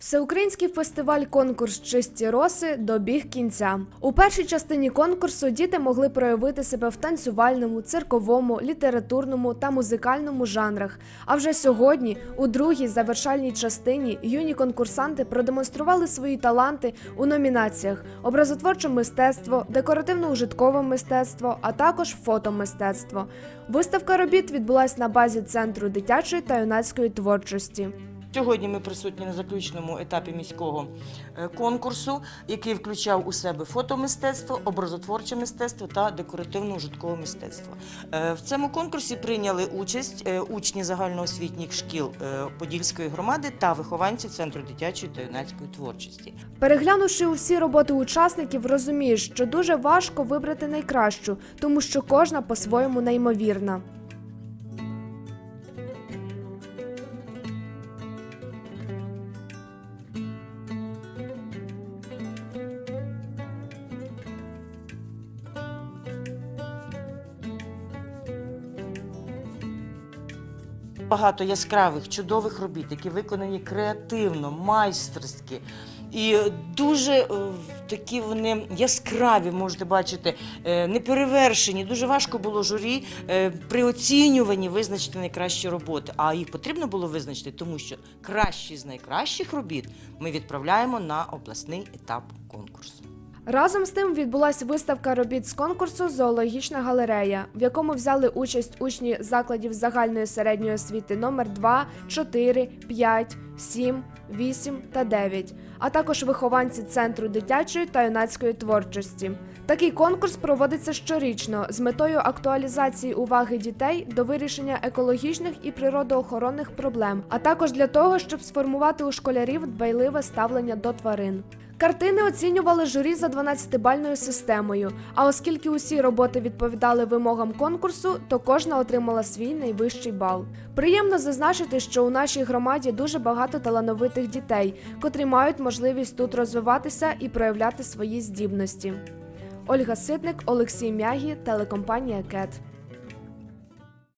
Всеукраїнський фестиваль конкурс Чисті роси добіг кінця. У першій частині конкурсу діти могли проявити себе в танцювальному, цирковому, літературному та музикальному жанрах. А вже сьогодні, у другій завершальній частині, юні конкурсанти продемонстрували свої таланти у номінаціях: образотворче мистецтво, декоративно-ужиткове мистецтво, а також фотомистецтво. Виставка робіт відбулась на базі центру дитячої та юнацької творчості. Сьогодні ми присутні на заключному етапі міського е, конкурсу, який включав у себе фотомистецтво, образотворче мистецтво та декоративно-ужиткове мистецтво. Е, В цьому конкурсі прийняли участь е, учні загальноосвітніх шкіл Подільської громади та вихованці Центру дитячої та юнацької творчості. Переглянувши усі роботи учасників, розумієш, що дуже важко вибрати найкращу, тому що кожна по-своєму неймовірна. Багато яскравих, чудових робіт, які виконані креативно, майстерськи. І дуже е, такі вони яскраві, можете бачити, е, неперевершені. Дуже важко було журі е, при оцінюванні визначити найкращі роботи. А їх потрібно було визначити, тому що кращі з найкращих робіт ми відправляємо на обласний етап конкурсу. Разом з тим відбулася виставка робіт з конкурсу Зоологічна галерея, в якому взяли участь учні закладів загальної середньої освіти номер 2, 4, 5, 7, 8 та 9, а також вихованці Центру дитячої та юнацької творчості. Такий конкурс проводиться щорічно з метою актуалізації уваги дітей до вирішення екологічних і природоохоронних проблем, а також для того, щоб сформувати у школярів дбайливе ставлення до тварин. Картини оцінювали журі за 12-бальною системою. А оскільки усі роботи відповідали вимогам конкурсу, то кожна отримала свій найвищий бал. Приємно зазначити, що у нашій громаді дуже багато талановитих дітей, котрі мають можливість тут розвиватися і проявляти свої здібності. Ольга Ситник, Олексій Мягі, телекомпанія Кет.